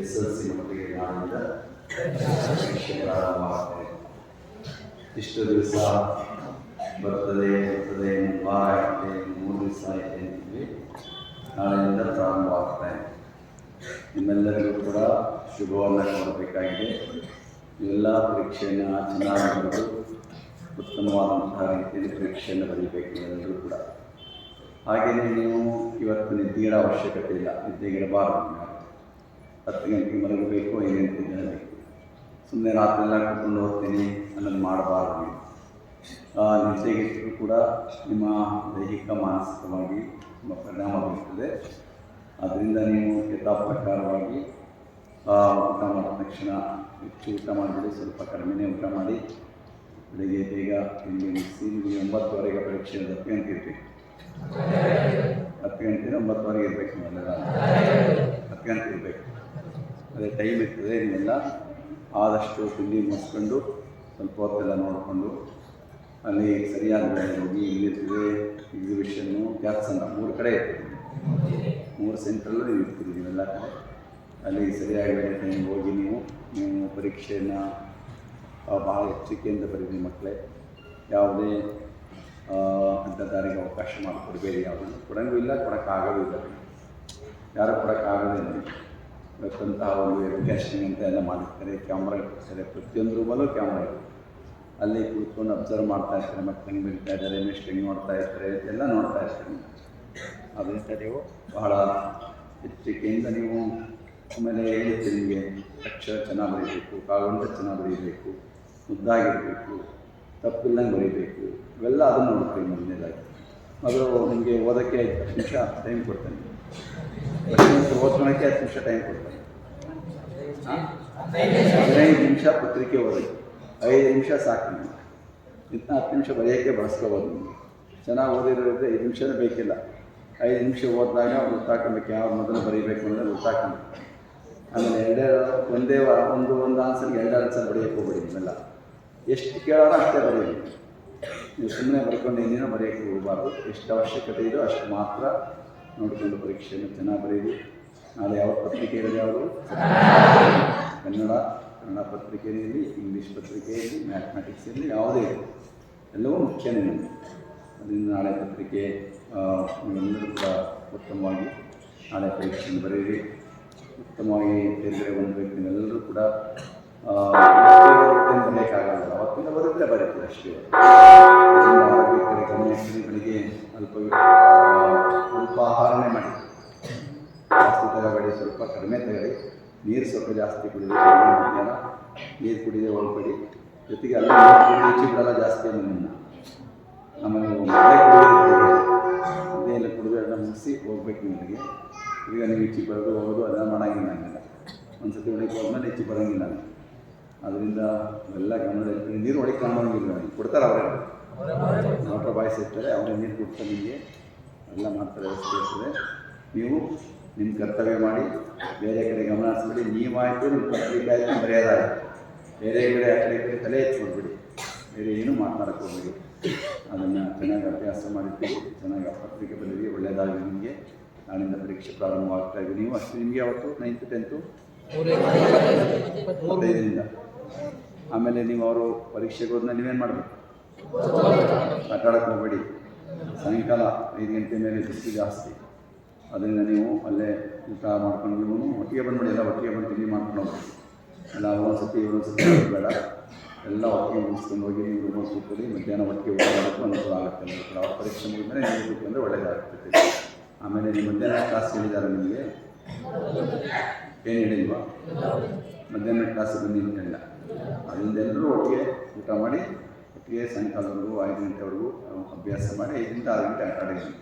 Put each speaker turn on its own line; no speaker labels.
S L C ನಾಳಿಂದ ಪರೀಕ್ಷೆ ಪ್ರಾರಂಭ ಆಗ್ತದೆ ಇಷ್ಟು ದಿವಸ ಬರ್ತದೆ ಬರ್ತದೆ ವಾರ ಆಗುತ್ತೆ ಮೂರು ದಿವಸ ಆಯ್ತು ಅಂತೇಳಿ ನಾಳೆಯಿಂದ ಪ್ರಾರಂಭ ಇದೆ. ನಿಮ್ಮೆಲ್ಲರಿಗೂ ಕೂಡ ಶುಭವನ್ನು ಕೊಡಬೇಕಾಗಿದೆ. ಎಲ್ಲ ಪರೀಕ್ಷೆಯನ್ನು ಚೆನ್ನಾಗಿ ಬರೆದು ಉತ್ತಮವಾದಂತಹ ರೀತಿಯಲ್ಲಿ ಪರೀಕ್ಷೆಯನ್ನು ಬರೀಬೇಕು ಎಲ್ಲರೂ ಕೂಡ. ಹಾಗೆಯೇ ನೀವು ಇವತ್ತು ನಿದ್ದೆಗಿಡ ಅವಶ್ಯಕತೆ ಇಲ್ಲ, ನಿದ್ದೆಗಿಡಬಾರದು. ಹತ್ತು ಗಂಟೆಗೆ ಮಲಗಬೇಕು ಐದು ಗಂಟೆಗೆ ಹೇಳಬೇಕು ಸುಮ್ಮನೆ ರಾತ್ರಿ ಎಲ್ಲ ಕೂತ್ಕೊಂಡು ಹೋಗ್ತೀನಿ ಅನ್ನೋದು ಮಾಡಬಾರ್ದು. ನಿದ್ದೆಗಿಟ್ಟರೂ ಕೂಡ ನಿಮ್ಮ ದೈಹಿಕ ಮಾನಸಿಕವಾಗಿ ತುಂಬ ಪರಿಣಾಮ ಬೀರ್ತದೆ. ಅದರಿಂದ ನೀವು ಯಥಾ ಪ್ರಕಾರವಾಗಿ ಆ, ಊಟ ಮಾಡಿದ ತಕ್ಷಣ ಹೆಚ್ಚು ಊಟ ಮಾಡಿಬಿಡಿ ಸ್ವಲ್ಪ ಕಡಿಮೆನೇ ಊಟ ಮಾಡಿ ಬೆಳಿಗ್ಗೆ ಬೇಗ ತಿಂಡಿ ಮುಗಿಸಿ ನಿಮಗೆ ಒಂಬತ್ತುವರೆಗೆ ಪರೀಕ್ಷೆ ಹತ್ತು ಗಂಟೆ ಇರಬೇಕು. ಹತ್ತು ಗಂಟೆ ಒಂಬತ್ತುವರೆಗೆ ಇರಬೇಕು ಇರಬೇಕು ಅದೇ ಟೈಮ್ ಇರ್ತದೆ ನೀವೆಲ್ಲ ಆದಷ್ಟು ತಿಂಡಿ ಮುಗಿಸ್ಕೊಂಡು ಸ್ವಲ್ಪ ಹೊತ್ತೆಲ್ಲ ನೋಡಿಕೊಂಡು ಅಲ್ಲಿ ಸರಿಯಾದ ಹೋಗಿ ಇಲ್ಲಿರ್ತದೆ ಎಕ್ಸಿಬಿಷನ್ನು ಜಾಕ್ಸನ್ ಮೂರು ಕಡೆ ಇರ್ತದೆ ಮೂರು ಸೆಂಟ್ರಲ್ಲೂ ನೀವು ಇರ್ತೀರಿ ನೀವೆಲ್ಲ ಕಡೆ. ಅಲ್ಲಿ ಸರಿಯಾಗಿ ವೇಳೆ ಟೈಮ್ ಹೋಗಿ ನೀವು ನೀವು ಪರೀಕ್ಷೆಯನ್ನು ಭಾಳ ಎಚ್ಚರಿಕೆಯಿಂದ ಬರೀರಿ ಮಕ್ಕಳೇ. ಯಾವುದೇ ಅಂಥ ದಾರಿಗೆ ಅವಕಾಶ ಮಾಡಿಕೊಡ್ಬೇಡಿ ಯಾವುದನ್ನು. ಕೊಡೋಂಗೂ ಇಲ್ಲ ಕೊಡೋಕ್ಕಾಗೋದಿಲ್ಲ ಯಾರು ಕೊಡೋಕ್ಕಾಗೋದಿಲ್ಲ ಇವತ್ತಂತಹ ಒಂದು ಎಜುಕೇಷನ್ ಅಂತ ಎಲ್ಲ ಮಾಡಿರ್ತಾರೆ ಕ್ಯಾಮ್ರಾ ಇಟ್ಟಿರ್ತಾರೆ. ಪ್ರತಿಯೊಂದು ರೂಮಲ್ಲೂ ಕ್ಯಾಮ್ರಾ ಇದೆ. ಅಲ್ಲಿ ಕೂತ್ಕೊಂಡು ಅಬ್ಸರ್ವ್ ಮಾಡ್ತಾ ಇರ್ತಾರೆ, ಮತ್ತೆ ಹೆಂಗೆ ಬರೀತಾ ಇದ್ದಾರೆ ನೆಕ್ಸ್ಟ್ ಹೆಂಗೆ ನೋಡ್ತಾ ಇರ್ತಾರೆ, ಎಲ್ಲ ನೋಡ್ತಾ ಇರ್ತಾರೆ. ಅದರಿಂದ ನೀವು ಬಹಳ ಎಚ್ಚರಿಕೆಯಿಂದ ನೀವು ಆಮೇಲೆ ಹೇಳಿದ್ದೆ ನಿಮಗೆ, ಅಕ್ಷರ ಚೆನ್ನಾಗಿ ಬರೀಬೇಕು ಕಾಗುಂಟ ಚೆನ್ನಾಗಿ ಬರೀಬೇಕು ಮುದ್ದಾಗಿರಬೇಕು ತಪ್ಪಿಲ್ಲಂಗೆ ಬರೀಬೇಕು, ಇವೆಲ್ಲ ಅದನ್ನು ನೋಡ್ತೀವಿ ಮೊದಲನೇದಾಗಿ. ಅದು ನಿಮಗೆ ಓದೋಕ್ಕೆ ಐದು ನಿಮಿಷ ಟೈಮ್ ಕೊಡ್ತೇನೆ. ಓದ್ಕೊಳಕ್ಕೆ ಹತ್ತು ನಿಮಿಷ ಟೈಮ್ ಕೊಡ್ತೇನೆ. ಹದಿನೈದು ನಿಮಿಷ ಪತ್ರಿಕೆ ಓದಿ. ಐದು ನಿಮಿಷ ಸಾಕು ನಿಮಗೆ ಇನ್ನು ಹತ್ತು ನಿಮಿಷ ಬರೆಯೋಕ್ಕೆ ಬಳಸ್ಕೋಬೋದು ನಿಮಗೆ ಚೆನ್ನಾಗಿ ಓದಿರೋದ್ರೆ ಐದು ನಿಮಿಷನೇ ಬೇಕಿಲ್ಲ. ಐದು ನಿಮಿಷ ಓದಿದಾಗ ಅವ್ರು ಗೊತ್ತಾಕಬೇಕು ಯಾವ ಮೊದಲು ಬರೀಬೇಕು ಅನ್ನೋದು ಗೊತ್ತಾಕೊಂಡು ಆಮೇಲೆ ಎರಡೇ, ಒಂದೇ ವಾರ, ಒಂದು ಒಂದು ಆನ್ಸರ್ಗೆ ಎರಡು ಆನ್ಸರ್ ಬರೆಯೋಕ್ಕೆ ಹೋಗ್ಬಿಡಿ ನಿಮ್ಮೆಲ್ಲ ಎಷ್ಟು ಕೇಳೋಣ ಅಷ್ಟೇ ಬರೀರಿ ನೀವು ಸುಮ್ಮನೆ ಬರ್ಕೊಂಡು ಏನೇನೋ ಬರೆಯೋಕ್ಕೆ ಹೋಗಬಾರ್ದು. ಎಷ್ಟು ಅವಶ್ಯಕತೆ ಇದೆಯೋ ಅಷ್ಟು ಮಾತ್ರ ನೋಡಿಕೊಂಡು ಪರೀಕ್ಷೆಯನ್ನು ಚೆನ್ನಾಗಿ ಬರೆಯಿರಿ. ನಾಳೆ ಯಾವ ಪತ್ರಿಕೆ ಇರಲಿ ಯಾವುದು ಕನ್ನಡ ಕನ್ನಡ ಪತ್ರಿಕೆಯಲ್ಲಿ ಇಂಗ್ಲೀಷ್ ಪತ್ರಿಕೆಯಲ್ಲಿ ಮ್ಯಾಥಮೆಟಿಕ್ಸ್ ಇರಲಿ ಯಾವುದೇ ಇರಲಿ. ಎಲ್ಲವೂ ಮುಖ್ಯನೇ ನಮಗೆ. ಅದರಿಂದ ನಾಳೆ ಪತ್ರಿಕೆ ನೀವೆಲ್ಲರೂ ಕೂಡ ಉತ್ತಮವಾಗಿ ನಾಳೆ ಪರೀಕ್ಷೆಯನ್ನು ಬರೆಯಿರಿ. ಉತ್ತಮವಾಗಿ ತೇರ್ಗಡೆ ಬಂದಬೇಕು ನೀವೆಲ್ಲರೂ ಕೂಡ. ಆ, ಅವತ್ತಿಂದ ಬರೆದ್ರೆ ಬರೀತೀವಿ ಅಷ್ಟೇ. ಅದರಿಂದ ಆರೋಗ್ಯ ಕಡೆ ಗಮನ ಇಟ್ಟು ಬೆಳಿಗ್ಗೆ ಅಲ್ಪ ಅಲ್ಪ ಆಹಾರನೇ ಮಾಡಿ. ಜಾಸ್ತಿ ತಗೋಬೇಡಿ ಸ್ವಲ್ಪ ಕಡಿಮೆ ತಗೊಳ್ಳಿ ನೀರು ಸ್ವಲ್ಪ ಜಾಸ್ತಿ ಕುಡಿದು ನೀರು ಕುಡಿದೇ ಹೋಗ್ಬೇಡಿ ಜೊತೆಗೆ ಅಲ್ಲ ಈಚೆ ಬಿಡಲ್ಲ, ಜಾಸ್ತಿ ನಿಮ್ಮನ್ನು ಆಮೇಲೆ ನೀವು ಮಳೆ ಕುಡಿಯೋದು ಅದೇ ಎಲ್ಲ ಕುಡಿದು ಎಲ್ಲ ಮುಗಿಸಿ ಹೋಗ್ಬೇಕು ನಿಮಗೆ ಈಗ ನೀವು ಈಚೆ ಬರೋದು ಹೋಗೋದು ಅದನ್ನು ಮಾಡೋಂಗಿಲ್ಲ ಒಂದು ಸತಿ ಹೊಡಿಕೆ ಹೋದ್ಮೇಲೆ ಈಚೆ ಬರೋಂಗಿಲ್ಲ. ಅದರಿಂದ ಎಲ್ಲ ಗಮನದಲ್ಲಿ ನೀರು ಒಳಗೆ ಕಾಣೋಂಗಿಲ್ಲ ಕೊಡ್ತಾರೆ ಅವರೇ. ಮೋಟ್ರ್ ಬಾಯ್ಸ್ ಇರ್ತಾರೆ ಅವರೇ ನೀರು ಕೊಡ್ತಾರೆ ನಿಮಗೆ. ಎಲ್ಲ ಮಾಡ್ತಾರೆ ವ್ಯವಸ್ಥೆ ಇರ್ತದೆ. ನೀವು ನಿಮ್ಮ ಕರ್ತವ್ಯ ಮಾಡಿ ಬೇರೆ ಕಡೆ ಗಮನ ಹರಿಸ್ಬಿಡಿ. ನೀವಾಯಿತು ನಿಮ್ಮ ಪತ್ರಿಕೆ ಆಯಿತು ಬರೆಯೋದಾಯಿತು ಬೇರೆ ಕಡೆ ಆ ಕಡೆ ಕಡೆ ತಲೆ ಎತ್ಕೊಳ್ಬಿಡಿ. ಬೇರೆ ಏನೂ ಮಾತನಾಡಕ್ಕೆ ಹೋಗ್ಬಿಡಿ. ಅದನ್ನು ಚೆನ್ನಾಗಿ ಅಭ್ಯಾಸ ಮಾಡಿದ್ದೀವಿ ಚೆನ್ನಾಗಿ ಆ ಪತ್ರಿಕೆ ಬಂದಿದ್ದೀವಿ ಒಳ್ಳೆಯದಾಗಿ ನಿಮಗೆ. ನಾಳಿಂದ ಪರೀಕ್ಷೆ ಪ್ರಾರಂಭವಾಗ್ತಾ ಇದೆ ನೀವು ಅಷ್ಟು ನಿಮಗೆ ಅವತ್ತು ನೈನ್ತ್ ಟೆಂತು ಇಪ್ಪತ್ತೈದರಿಂದ ಆಮೇಲೆ ನೀವು ಅವರು ಪರೀಕ್ಷೆಗೆ ಹೋದ್ಮೇಲೆ ನೀವೇನು ಮಾಡಬೇಕು? ಆಟಾಡಕ್ಕೆ ಹೋಗಬೇಡಿ. ಸಾಯಂಕಾಲ ಐದು ಗಂಟೆ ಮೇಲೆ ಬಿಸಿಲು ಜಾಸ್ತಿ. ಅದರಿಂದ ನೀವು ಅಲ್ಲೇ ಊಟ ಮಾಡ್ಕೊಂಡು ನೀವು ಒಟ್ಟಿಗೆ ಬಂದ್ಬಿಡಿ, ಎಲ್ಲ ಒಟ್ಟಿಗೆ ಬಂದು ತಿಂಡಿ ಮಾಡ್ಕೊಂಡು ಹೋಗ್ಬೇಕು ಎಲ್ಲ ಒಂದೊಂದು ಸತಿ ಒಂದೊಂದು ಸತಿ ಬೇಡ. ಎಲ್ಲ ಒಟ್ಟಿಗೆ ಮುಗಿಸ್ಕೊಂಡು ಹೋಗಿ ನೀವು ರೂಮಲ್ಲಿ ಕೂತ್ಕೊಳ್ಳಿ, ಮಧ್ಯಾಹ್ನ ಒಟ್ಟಿಗೆ ಊಟ ಮಾಡೋಕ್ಕೂ ಅನುಕೂಲ ಆಗುತ್ತೆ. ಅಂದರೆ ಅವ್ರ ಪರೀಕ್ಷೆ ಮುಗಿದ್ಮೇಲೆ ನೀವು ಕೂತ್ಕೊಂಡ್ರೆ ಒಳ್ಳೆಯದಾಗ್ತದೆ ಆಮೇಲೆ ನೀವು ಮಧ್ಯಾಹ್ನ ಕ್ಲಾಸ್ ಹೇಳಿದ್ದಾರೆ ನಿಮಗೆ? ಏನು ಹೇಳಿಲ್ವಾ? ಮಧ್ಯಾಹ್ನ ಕ್ಲಾಸ್ ಬಂದು ಎಲ್ಲರೂ ಒಟ್ಟಿಗೆ ಊಟ ಮಾಡಿ, ಒಟ್ಟಿಗೆ ಸಾಯಂಕಾಲವರೆಗೂ, ಐದು ಗಂಟೆವರೆಗೂ ಅಭ್ಯಾಸ ಮಾಡಿ ಐದರಿಂದ ಆರು ಗಂಟೆ ಆಟ ಆಡಿದ್ವಿ